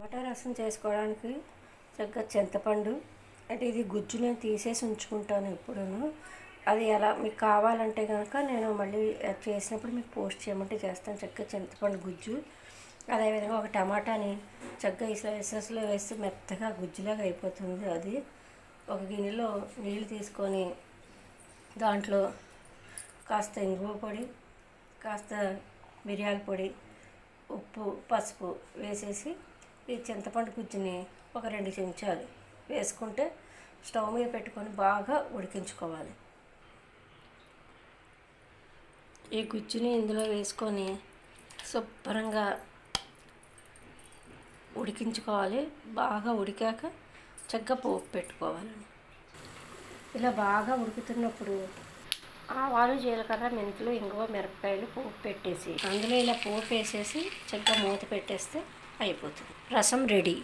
టమాటా రసం చేసుకోవడానికి చక్కగా చింతపండు అంటే ఇది గుజ్జు నేను తీసేసి ఉంచుకుంటాను ఎప్పుడూను. అది ఎలా మీకు కావాలంటే కనుక నేను మళ్ళీ చేసినప్పుడు మీకు పోస్ట్ చేయమంటే చేస్తాను. చక్కగా చింతపండు గుజ్జు అదేవిధంగా ఒక టమాటాని చక్కగా ఈ స్లైసెస్లో వేస్తే మెత్తగా గుజ్జులాగా అయిపోతుంది అది. ఒక గిన్నెలో నీళ్ళు తీసుకొని దాంట్లో కాస్త ఇంగువ పొడి కాస్త మిరియాల పొడి ఉప్పు పసుపు వేసేసి ఈ చింతపండు గుజ్జుని ఒక రెండు చెంచాలు వేసుకుంటే స్టవ్ మీద పెట్టుకొని బాగా ఉడికించుకోవాలి. ఈ గుజ్జుని ఇందులో వేసుకొని శుభ్రంగా ఉడికించుకోవాలి. బాగా ఉడికాక చక్కగా పోపు పెట్టుకోవాలి. ఇలా బాగా ఉడుకుతున్నప్పుడు ఆవాలు జీలకర్ర మెంతులు ఇంగువ మిరపకాయలు పోపు పెట్టేసి అందులో ఇలా పోపు వేసేసి చక్కగా మూత పెట్టేస్తే అయిపోతుంది. రసం రెడీ.